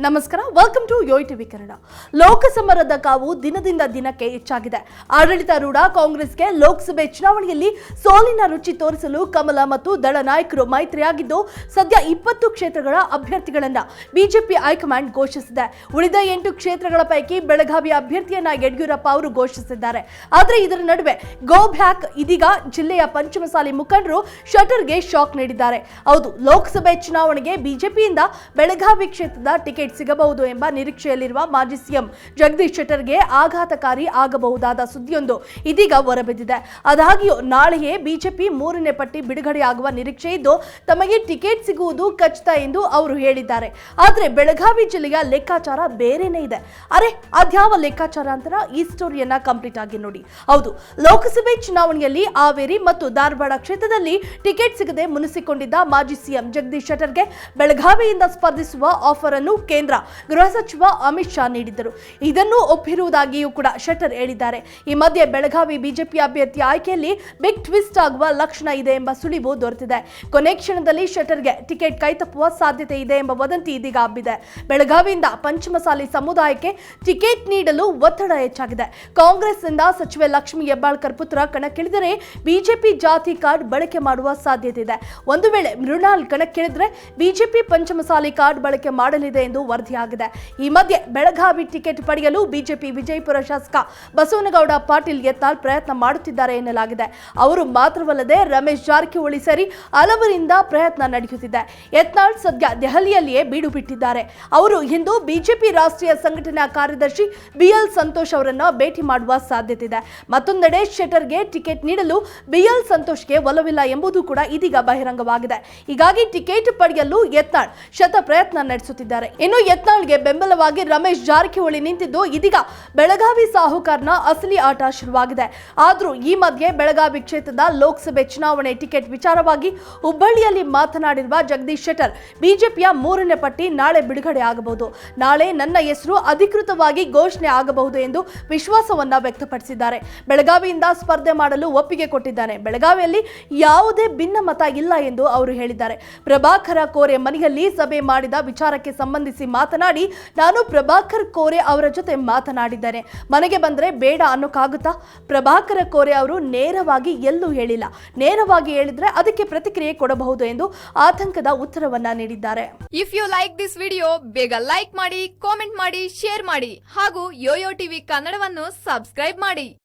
ನಮಸ್ಕಾರ welcome to ಯೋಯ್ TV Kannada ಲೋಕಸಮರದ ಕಾವು ದಿನದಿಂದ ದಿನಕ್ಕೆ ಹೆಚ್ಚಾಗಿದೆ. ಆಡಳಿತಾರೂಢ ಕಾಂಗ್ರೆಸ್ಗೆ ಲೋಕಸಭೆ ಚುನಾವಣೆಯಲ್ಲಿ ಸೋಲಿನ ರುಚಿ ತೋರಿಸಲು ಕಮಲ ಮತ್ತು ದಳ ನಾಯಕರು ಮೈತ್ರಿಯಾಗಿದ್ದು, ಸದ್ಯ ಇಪ್ಪತ್ತು ಕ್ಷೇತ್ರಗಳ ಅಭ್ಯರ್ಥಿಗಳನ್ನ ಬಿಜೆಪಿ ಹೈಕಮಾಂಡ್ ಘೋಷಿಸಿದೆ. ಉಳಿದ ಎಂಟು ಕ್ಷೇತ್ರಗಳ ಪೈಕಿ ಬೆಳಗಾವಿ ಅಭ್ಯರ್ಥಿಯನ್ನ ಯಡಿಯೂರಪ್ಪ ಅವರು ಘೋಷಿಸಿದ್ದಾರೆ. ಆದರೆ ಇದರ ನಡುವೆ ಗೋ ಬ್ಯಾಕ್ ಇದೀಗ ಜಿಲ್ಲೆಯ ಪಂಚಮಸಾಲಿ ಮುಖಂಡರು ಶಟರ್ಗೆ ಶಾಕ್ ನೀಡಿದ್ದಾರೆ. ಹೌದು, ಲೋಕಸಭೆ ಚುನಾವಣೆಗೆ ಬಿಜೆಪಿಯಿಂದ ಬೆಳಗಾವಿ ಕ್ಷೇತ್ರದ ಟಿಕೆಟ್ ಸಿಗಬಹುದು ಎಂಬ ನಿರೀಕ್ಷೆಯಲ್ಲಿರುವ ಮಾಜಿ ಸಿಎಂ ಜಗದೀಶ್ ಶೆಟ್ಟರ್ಗೆ ಆಘಾತಕಾರಿ ಆಗಬಹುದಾದ ಸುದ್ದಿಯೊಂದು ಇದೀಗ ಹೊರಬಿದ್ದಿದೆ. ಆದಾಗ್ಯೂ ನಾಳೆಯೇ ಬಿಜೆಪಿ ಮೂರನೇ ಪಟ್ಟಿ ಬಿಡುಗಡೆಯಾಗುವ ನಿರೀಕ್ಷೆ ಇದ್ದು, ತಮಗೆ ಟಿಕೆಟ್ ಸಿಗುವುದು ಖಚಿತ ಎಂದು ಅವರು ಹೇಳಿದ್ದಾರೆ. ಆದರೆ ಬೆಳಗಾವಿ ಜಿಲ್ಲೆಯ ಲೆಕ್ಕಾಚಾರ ಬೇರೆನೇ ಇದೆ. ಅರೆ, ಅದ್ಯಾವ ಲೆಕ್ಕಾಚಾರ ಅಂತರ? ಈ ಸ್ಟೋರಿಯನ್ನ ಕಂಪ್ಲೀಟ್ ಆಗಿ ನೋಡಿ. ಹೌದು, ಲೋಕಸಭೆ ಚುನಾವಣೆಯಲ್ಲಿ ಹಾವೇರಿ ಮತ್ತು ಧಾರವಾಡ ಕ್ಷೇತ್ರದಲ್ಲಿ ಟಿಕೆಟ್ ಸಿಗದೆ ಮುನಿಸಿಕೊಂಡಿದ್ದ ಮಾಜಿ ಸಿಎಂ ಜಗದೀಶ್ ಶೆಟ್ಟರ್ಗೆ ಬೆಳಗಾವಿಯಿಂದ ಸ್ಪರ್ಧಿಸುವ ಆಫರ್ ಅನ್ನು ಕೇಂದ್ರ ಗೃಹ ಸಚಿವ ಅಮಿತ್ ಶಾ ನೀಡಿದ್ದರು. ಇದನ್ನು ಒಪ್ಪಿರುವುದಾಗಿಯೂ ಕೂಡ ಶೆಟ್ಟರ್ ಹೇಳಿದ್ದಾರೆ. ಈ ಮಧ್ಯೆ ಬೆಳಗಾವಿ ಬಿಜೆಪಿ ಅಭ್ಯರ್ಥಿ ಆಯ್ಕೆಯಲ್ಲಿ ಬಿಗ್ ಟ್ವಿಸ್ಟ್ ಆಗುವ ಲಕ್ಷಣ ಇದೆ ಎಂಬ ಸುಳಿವು ದೊರೆತಿದೆ. ಕೊನೆ ಕ್ಷಣದಲ್ಲಿ ಶೆಟ್ಟರ್ಗೆ ಟಿಕೆಟ್ ಕೈತಪ್ಪುವ ಸಾಧ್ಯತೆ ಇದೆ ಎಂಬ ವದಂತಿ ಇದೀಗ ಹಬ್ಬಿದೆ. ಬೆಳಗಾವಿಯಿಂದ ಪಂಚಮಸಾಲಿ ಸಮುದಾಯಕ್ಕೆ ಟಿಕೆಟ್ ನೀಡಲು ಒತ್ತಡ ಹೆಚ್ಚಾಗಿದೆ. ಕಾಂಗ್ರೆಸ್ನಿಂದ ಸಚಿವೆ ಲಕ್ಷ್ಮಿ ಹೆಬ್ಬಾಳ್ಕರ್ ಪುತ್ರ ಕಣಕ್ಕಿಳಿದರೆ ಬಿಜೆಪಿ ಜಾತಿ ಕಾರ್ಡ್ ಬಳಕೆ ಮಾಡುವ ಸಾಧ್ಯತೆ ಇದೆ. ಒಂದು ವೇಳೆ ಮೃಣಾಲ್ ಕಣಕ್ಕಿಳಿದ್ರೆ ಬಿಜೆಪಿ ಪಂಚಮಸಾಲಿ ಕಾರ್ಡ್ ಬಳಕೆ ಮಾಡಲಿದೆ ಎಂದು ವರದಿಯಾಗಿದೆ. ಈ ಮಧ್ಯೆ ಬೆಳಗಾವಿ ಟಿಕೆಟ್ ಪಡೆಯಲು ಬಿಜೆಪಿ ವಿಜಯಪುರ ಶಾಸಕ ಬಸವನಗೌಡ ಪಾಟೀಲ್ ಯತ್ನಾಳ್ ಪ್ರಯತ್ನ ಮಾಡುತ್ತಿದ್ದಾರೆ ಎನ್ನಲಾಗಿದೆ. ಅವರು ಮಾತ್ರವಲ್ಲದೆ ರಮೇಶ್ ಜಾರಕಿಹೊಳಿ ಸೇರಿ ಹಲವರಿಂದ ಪ್ರಯತ್ನ ನಡೆಯುತ್ತಿದೆ. ಯತ್ನಾಳ್ ಸದ್ಯ ದೆಹಲಿಯಲ್ಲಿಯೇ ಬೀಡು ಬಿಟ್ಟಿದ್ದಾರೆ. ಅವರು ಇಂದು ಬಿಜೆಪಿ ರಾಷ್ಟ್ರೀಯ ಸಂಘಟನಾ ಕಾರ್ಯದರ್ಶಿ ಬಿಎಲ್ ಸಂತೋಷ್ ಅವರನ್ನು ಭೇಟಿ ಮಾಡುವ ಸಾಧ್ಯತೆ ಇದೆ ಮತ್ತೊಂದೆಡೆ ಶೆಟರ್ಗೆ ಟಿಕೆಟ್ ನೀಡಲು ಬಿಎಲ್ ಸಂತೋಷ್ಗೆ ಒಲವಿಲ್ಲ ಎಂಬುದು ಕೂಡ ಇದೀಗ ಬಹಿರಂಗವಾಗಿದೆ. ಹೀಗಾಗಿ ಟಿಕೆಟ್ ಪಡೆಯಲು ಯತ್ನಾಳ್ ಶತ ಪ್ರಯತ್ನ ನಡೆಸುತ್ತಿದ್ದಾರೆ. ಇನ್ನು ಯತ್ನಾಳ್ಗೆ ಬೆಂಬಲವಾಗಿ ರಮೇಶ್ ಜಾರಕಿಹೊಳಿ ನಿಂತಿದ್ದು ಇದೀಗ ಬೆಳಗಾವಿ ಸಾಹುಕಾರ್ನ ಅಸಲಿ ಆಟ ಶುರುವಾಗಿದೆ. ಆದರೂ ಈ ಮಧ್ಯೆ ಬೆಳಗಾವಿ ಕ್ಷೇತ್ರದ ಲೋಕಸಭೆ ಚುನಾವಣೆ ಟಿಕೆಟ್ ವಿಚಾರವಾಗಿ ಹುಬ್ಬಳ್ಳಿಯಲ್ಲಿ ಮಾತನಾಡಿರುವ ಜಗದೀಶ್ ಶೆಟ್ಟರ್, ಬಿಜೆಪಿಯ ಮೂರನೇ ಪಟ್ಟಿ ನಾಳೆ ಬಿಡುಗಡೆ ಆಗಬಹುದು. ನಾಳೆ ನನ್ನ ಹೆಸರು ಅಧಿಕೃತವಾಗಿ ಘೋಷಣೆ ಆಗಬಹುದು ಎಂದು ವಿಶ್ವಾಸವನ್ನ ವ್ಯಕ್ತಪಡಿಸಿದ್ದಾರೆ. ಬೆಳಗಾವಿಯಿಂದ ಸ್ಪರ್ಧೆ ಮಾಡಲು ಒಪ್ಪಿಗೆ ಕೊಟ್ಟಿದ್ದಾನೆ. ಬೆಳಗಾವಿಯಲ್ಲಿ ಯಾವುದೇ ಭಿನ್ನಮತ ಇಲ್ಲ ಎಂದು ಅವರು ಹೇಳಿದ್ದಾರೆ. ಪ್ರಭಾಕರ ಕೋರೆ ಮನೆಯಲ್ಲಿ ಸಭೆ ಮಾಡಿದ ವಿಚಾರಕ್ಕೆ ಸಂಬಂಧಿಸಿ ಮಾತನಾಡಿ, ನಾನು ಪ್ರಭಾಕರ್ ಕೋರೆ ಅವರ ಜೊತೆ ಮಾತನಾಡಿದ್ದೇನೆ. ಮನೆಗೆ ಬಂದರೆ ಬೇಡ ಅನ್ನೋಕ್ಕಾಗುತ್ತಾ ಪ್ರಭಾಕರ ಕೋರೆ ಅವರು ನೇರವಾಗಿ ಎಲ್ಲೂ ಹೇಳಿಲ್ಲ. ನೇರವಾಗಿ ಹೇಳಿದ್ರೆ ಅದಕ್ಕೆ ಪ್ರತಿಕ್ರಿಯೆ ಕೊಡಬಹುದು ಎಂದು ಆತಂಕದ ಉತ್ತರವನ್ನ ನೀಡಿದ್ದಾರೆ. If you like this video ಬೇಗ ಲೈಕ್ ಮಾಡಿ ಕಾಮೆಂಟ್ ಮಾಡಿ ಶೇರ್ ಮಾಡಿ ಹಾಗೂ ಯೋಯೋ ಟಿವಿ ಕನ್ನಡವನ್ನು ಸಬ್ಸ್ಕ್ರೈಬ್ ಮಾಡಿ.